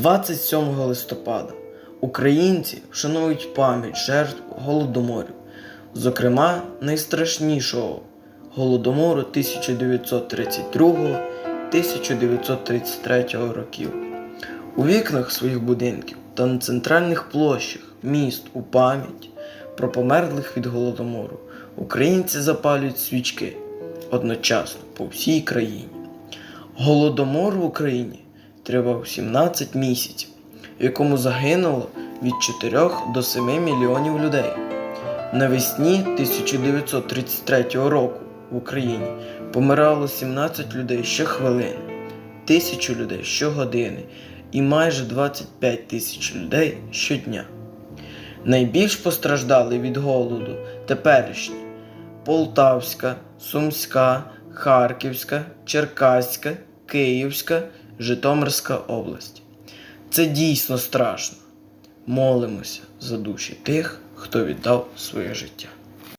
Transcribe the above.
27 листопада українці вшанують пам'ять жертв голодоморів, зокрема найстрашнішого голодомору 1932-1933 років. У вікнах своїх будинків та на центральних площах міст у пам'ять про померлих від голодомору українці запалюють свічки одночасно по всій країні. Голодомор в Україні тривав 17 місяців, в якому загинуло від 4 до 7 мільйонів людей. Навесні 1933 року в Україні помирало 17 людей щохвилини, тисячу людей щогодини і майже 25 тисяч людей щодня. Найбільш постраждали від голоду теперішні Полтавська, Сумська, Харківська, Черкаська, Київська, Житомирська область. Це дійсно страшно. Молимося за душі тих, хто віддав своє життя.